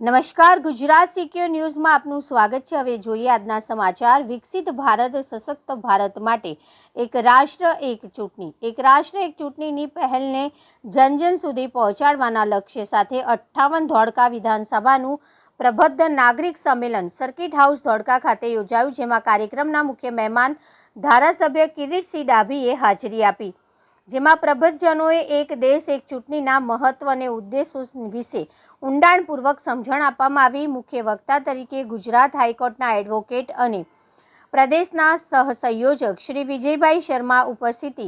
નમસ્કાર, ગુજરાત સિક્યોર ન્યૂઝમાં આપનું સ્વાગત છે. હવે જોઈએ આજના સમાચાર. વિકસિત ભારત, સશક્ત ભારત માટે એક રાષ્ટ્ર, એક ચૂંટણી. એક રાષ્ટ્ર, એક ચૂંટણીની પહેલને જન જન સુધી પહોંચાડવાના લક્ષ્ય સાથે અઠ્ઠાવન ધોળકા વિધાનસભાનું પ્રબદ્ધ નાગરિક સંમેલન સર્કિટ હાઉસ ધોળકા ખાતે યોજાયું, જેમાં કાર્યક્રમના મુખ્ય મહેમાન ધારાસભ્ય કિરીટસિંહ ડાભીએ હાજરી આપી. જેમાં પ્રબુદ્ધજનોએ એક દેશ, એક ચૂંટણીના મહત્વ અને ઉદ્દેશો વિશે ઊંડાણપૂર્વક સમજણ આપવામાં આવી. મુખ્ય વક્તા તરીકે ગુજરાત હાઈકોર્ટના એડવોકેટ અને પ્રદેશના સહસંયોજક શ્રી વિજયભાઈ શર્મા ઉપસ્થિતિ.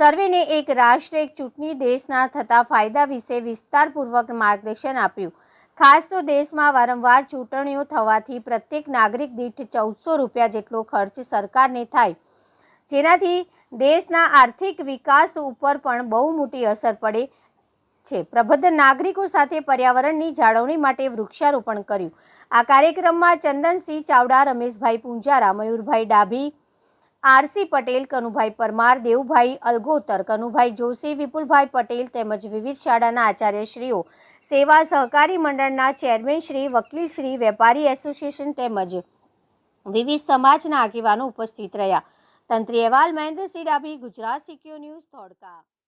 સર્વેને એક રાષ્ટ્ર, એક ચૂંટણી દેશના થતા ફાયદા વિશે વિસ્તારપૂર્વક માર્ગદર્શન આપ્યું. ખાસ તો દેશમાં વારંવાર ચૂંટણીઓ થવાથી પ્રત્યેક નાગરિક દીઠ ચૌદસો રૂપિયા જેટલો ખર્ચ સરકારને થાય. જેનાથી દેશના આર્થિક વિકાસ ઉપર પણ બહુ મોટી અસર પડે છે. પ્રબુદ્ધ નાગરિકો સાથે પર્યાવરણની જાળવણી માટે વૃક્ષારોપણ કર્યું. આ કાર્યક્રમમાં ચંદનસિંહ ચાવડા, રમેશભાઈ પૂંજારા, મયુરભાઈ ડાભી, આરસી પટેલ, કનુભાઈ પરમાર, દેવભાઈ અલગોતર, કનુભાઈ જોશી, વિપુલભાઈ પટેલ તેમજ વિવિધ શાળાના આચાર્યશ્રીઓ, સેવા સહકારી મંડળના ચેરમેન શ્રી, વકીલ શ્રી, વેપારી એસોસિએશન તેમજ વિવિધ સમાજના આગેવાનો ઉપસ્થિત રહ્યા. તંત્રી અહેવાલ મહેન્દ્રસિંહ ડાભી ગુજરાત સિક્યોર ન્યૂઝ ધોળકા.